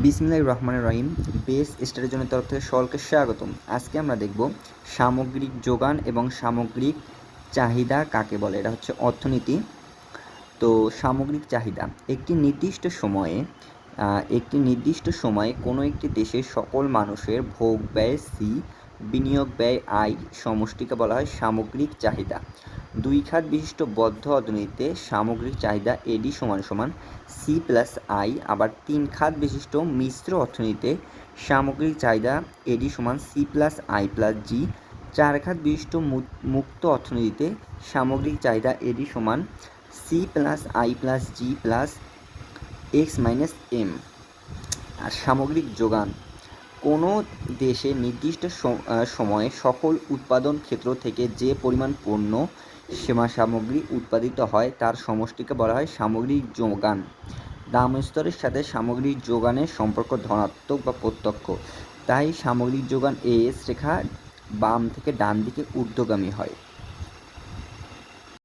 বিসমিল্লাহ রহমান রহিম। বেস স্টারের জন্য তরফ থেকে সকলকে স্বাগতম। আজকে আমরা দেখব সামগ্রিক যোগান এবং সামগ্রিক চাহিদা কাকে বলে? এটা হচ্ছে অর্থনীতি। তো সামগ্রিক চাহিদা। একটি নির্দিষ্ট সময়ে একটি নির্দিষ্ট সময়ে কোনো একটি দেশের সকল মানুষের ভোগ ব্যয় সি বিনিয়োগ ব্যয়, আয় সমষ্টিকে বলা হয় সামগ্রিক চাহিদা। দুই খাত বিশিষ্ট বদ্ধ অর্থনীতিতে সামগ্রিক চাহিদা এডি সমান সমান, সি প্লাস আই। আবার তিন খাত বিশিষ্ট মিশ্র অর্থনীতিতে সামগ্রিক চাহিদা এডি সমান C plus I plus G. চার খাত বিশিষ্ট মুক্ত অর্থনীতিতে সামগ্রিক চাহিদা এডি সমান C plus I plus G plus X minus M. আর সামগ্রিক যোগান কোনো দেশে নির্দিষ্ট সময়ে সকল উৎপাদন ক্ষেত্র থেকে যে পরিমাণ পণ্য, সীমা সামগ্রী উৎপাদিত হয়, তার সমষ্টিকে বলা হয় সামগ্রিক যোগান। দাম স্তরের সাথে সামগ্রিক যোগানের সম্পর্ক ধনাত্মক বা প্রত্যক্ষ। তাই সামগ্রিক যোগান এস রেখা বাম থেকে ডান দিকে ঊর্ধ্বগামী হয়।